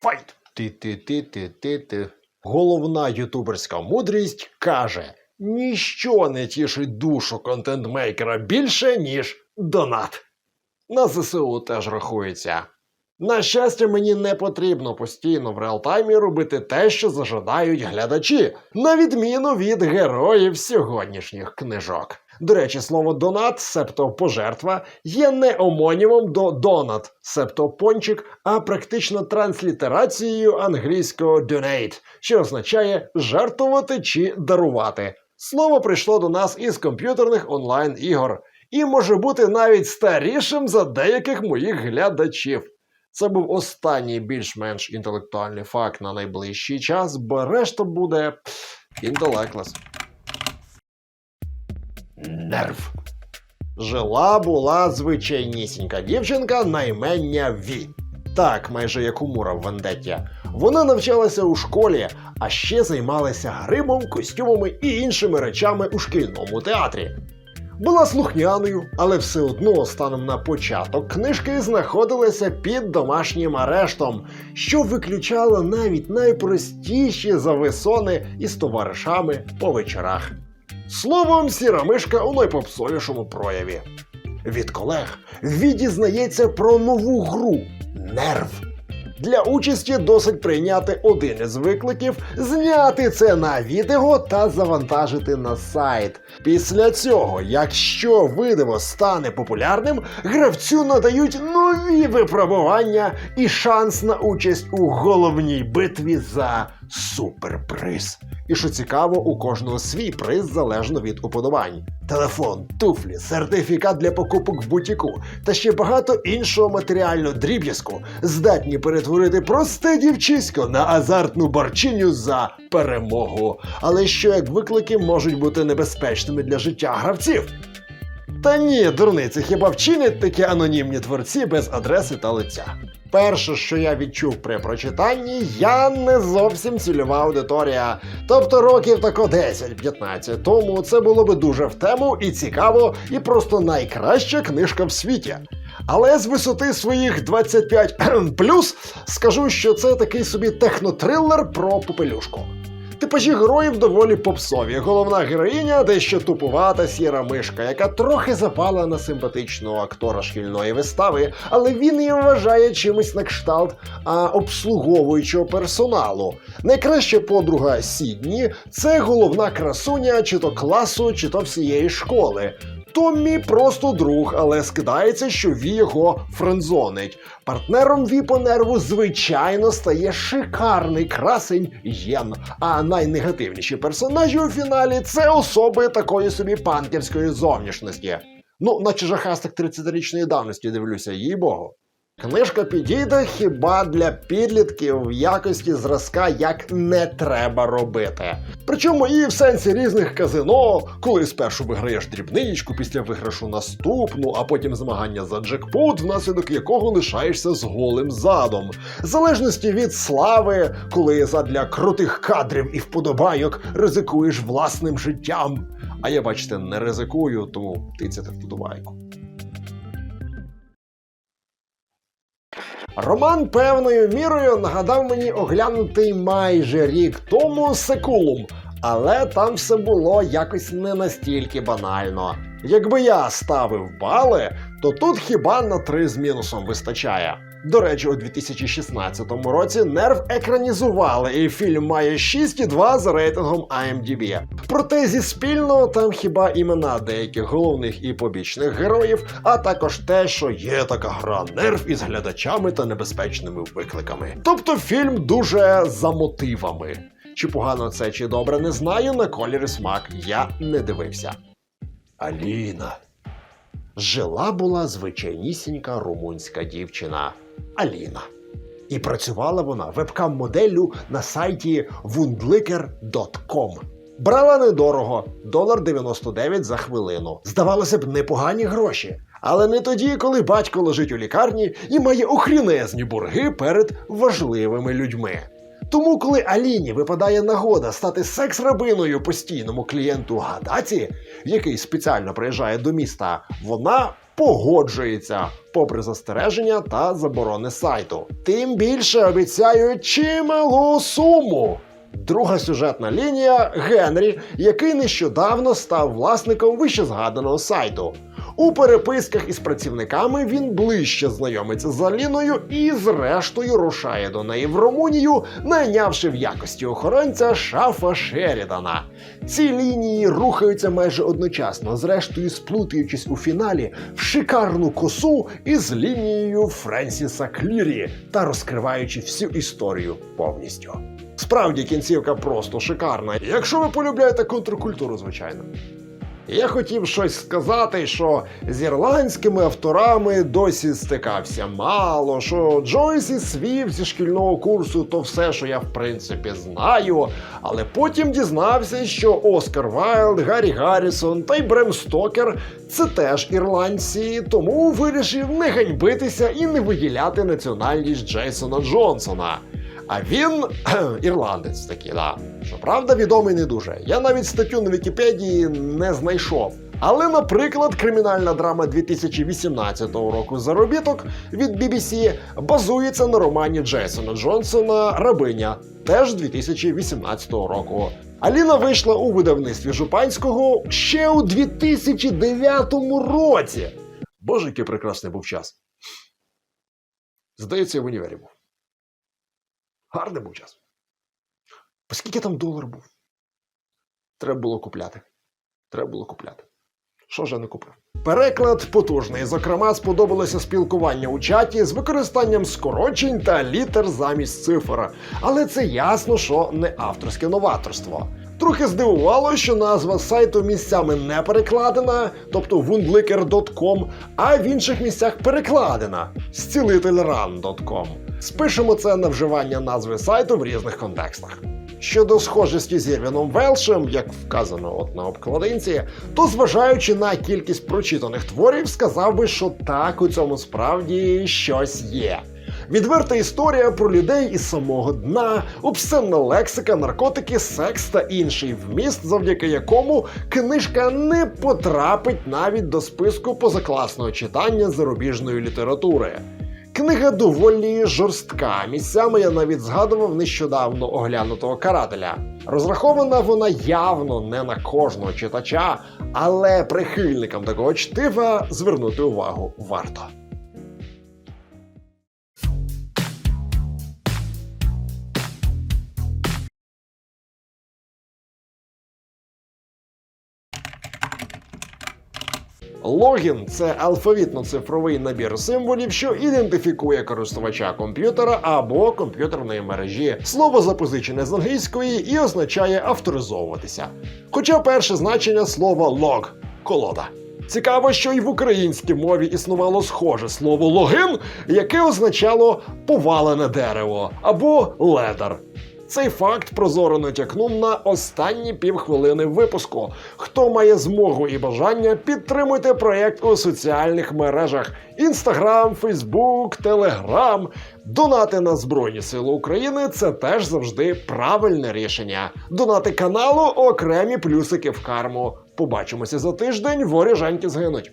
Файт! Ти-ти-ти-ти-ти-ти. Головна ютуберська мудрість каже: ніщо не тішить душу контентмейкера більше, ніж донат. На ЗСУ теж рахується. На щастя, мені не потрібно постійно в реалтаймі робити те, що зажадають глядачі, на відміну від героїв сьогоднішніх книжок. До речі, слово донат, себто пожертва, є не омонімом до донат, себто пончик, а практично транслітерацією англійського donate, що означає жертвувати чи дарувати. Слово прийшло до нас із комп'ютерних онлайн ігор і може бути навіть старішим за деяких моїх глядачів. Це був останній більш-менш інтелектуальний факт на найближчий час, бо решта буде інтелеклес. Нерв. Жила була звичайнісінька дівчинка на імення Ві. Так, майже як у Мура в Вендетті. Вона навчалася у школі, а ще займалася гримом, костюмами і іншими речами у шкільному театрі. Була слухняною, але все одно станом на початок книжки знаходилася під домашнім арештом, що виключало навіть найпростіші зависони із товаришами по вечорах. Словом, сіра мишка у найпопсовішому прояві. Від колег Ві дізнається про нову гру нерв. Для участі досить прийняти один із викликів, зняти це на відео та завантажити на сайт. Після цього, якщо видео стане популярним, гравцю надають нові випробування і шанс на участь у головній битві за суперприз. І що цікаво, у кожного свій приз залежно від уподобань. Телефон, туфлі, сертифікат для покупок в бутіку та ще багато іншого матеріального дріб'язку здатні перетворити просте дівчисько на азартну борчиню за перемогу. Але що як виклики можуть бути небезпечними для життя гравців? Та ні, дурниці, хіба вчинять такі анонімні творці без адреси та лиця? Перше, що я відчув при прочитанні, я не зовсім цільова аудиторія. Тобто років тако 10-15 тому це було би дуже в тему і цікаво, і просто найкраща книжка в світі. Але з висоти своїх 25 плюс скажу, що це такий собі технотрилер про попелюшку. Типажі героїв доволі попсові. Головна героїня дещо тупувата сіра мишка, яка трохи запала на симпатичного актора шкільної вистави, але він її вважає чимось на кшталт а, обслуговуючого персоналу. Найкраща подруга Сідні це головна красуня чи то класу, чи то всієї школи. Томмі просто друг, але скидається, що Ві його френдзонить. Партнером Ві по нерву, звичайно, стає шикарний красень Єн. А найнегативніші персонажі у фіналі це особи такої собі панкерської зовнішності. Ну, наче жахастик 30-річної давності дивлюся, їй богу. Книжка підійде хіба для підлітків в якості зразка як не треба робити. Причому і в сенсі різних казино, коли спершу виграєш дрібничку, після виграшу наступну, а потім змагання за джекпот, внаслідок якого лишаєшся з голим задом. В залежності від слави, коли задля крутих кадрів і вподобайок ризикуєш власним життям. А я, бачите, не ризикую, тому тицяти вподобайку. Роман певною мірою нагадав мені оглянутий майже рік тому секулум, але там все було якось не настільки банально. Якби я ставив бали, то тут хіба на три з мінусом вистачає. До речі, у 2016 році нерв екранізували, і фільм має 6,2 за рейтингом IMDb. Проте зі спільного там хіба імена деяких головних і побічних героїв, а також те, що є така гра нерв із глядачами та небезпечними викликами. Тобто фільм дуже за мотивами. Чи погано це, чи добре, не знаю. На колір і смак я не дивився. Аліна. Жила була звичайнісінька румунська дівчина Аліна. І працювала вона вебкам-моделлю на сайті wundliker.com. Брала недорого, долар 99 за хвилину. Здавалося б, непогані гроші. Але не тоді, коли батько лежить у лікарні і має охрінезні борги перед важливими людьми. Тому, коли Аліні випадає нагода стати секс-рабиною постійному клієнту Гадаці, який спеціально приїжджає до міста, вона погоджується, попри застереження та заборони сайту. Тим більше обіцяють чималу суму. Друга сюжетна лінія Генрі, який нещодавно став власником вищезгаданого сайту. У переписках із працівниками він ближче знайомиться з Аліною і, зрештою, рушає до неї в Румунію, найнявши в якості охоронця шафа Шерідана. Ці лінії рухаються майже одночасно, зрештою сплутуючись у фіналі в шикарну косу із лінією Френсіса Клірі та розкриваючи всю історію повністю. Справді кінцівка просто шикарна, якщо ви полюбляєте контркультуру, звичайно. Я хотів щось сказати, що з ірландськими авторами досі стикався мало, що Джойс і свів зі шкільного курсу то все, що я в принципі знаю. Але потім дізнався, що Оскар Вайлд, Гаррі Гаррісон та й Брем Стокер це теж ірландці, тому вирішив не ганьбитися і не виділяти національність Джейсона Джонсона. А він ірландець такий, да. Щоправда, відомий не дуже. Я навіть статтю на Вікіпедії не знайшов. Але, наприклад, кримінальна драма 2018 року заробіток від BBC базується на романі Джейсона Джонсона Рабиня, теж 2018 року. Аліна вийшла у видавництві Жупанського ще у 2009 році. Боже, який прекрасний був час. Здається, в універі був. Гарний був час. По скільки там долар був? Треба було купляти. Треба було купляти. Що ж я не купив? Переклад потужний. Зокрема, сподобалося спілкування у чаті з використанням скорочень та літер замість цифр. Але це ясно, що не авторське новаторство. Трохи здивувало, що назва сайту місцями не перекладена, тобто wundlicker.com, а в інших місцях перекладена зцілительран.com. Спишемо це на вживання назви сайту в різних контекстах. Щодо схожості з Ірвіном Велшем, як вказано от на обкладинці, то зважаючи на кількість прочитаних творів, сказав би, що так у цьому справді щось є. Відверта історія про людей із самого дна, обсценна лексика, наркотики, секс та інший вміст, завдяки якому книжка не потрапить навіть до списку позакласного читання зарубіжної літератури. Книга доволі жорстка. Місцями я навіть згадував нещодавно оглянутого карателя. Розрахована вона явно не на кожного читача, але прихильникам такого чтива звернути увагу варто. Логін це алфавітно-цифровий набір символів, що ідентифікує користувача комп'ютера або комп'ютерної мережі. Слово запозичене з англійської і означає авторизовуватися. Хоча перше значення слова лог колода. Цікаво, що і в українській мові існувало схоже слово логин, яке означало повалене дерево або ледар. Цей факт прозоро натякнув на останні півхвилини випуску. Хто має змогу і бажання, підтримуйте проєкт у соціальних мережах: Інстаграм, Фейсбук, Телеграм. Донати на Збройні Сили України це теж завжди правильне рішення. Донати каналу окремі плюсики в карму. Побачимося за тиждень, воріжаньки згинуть.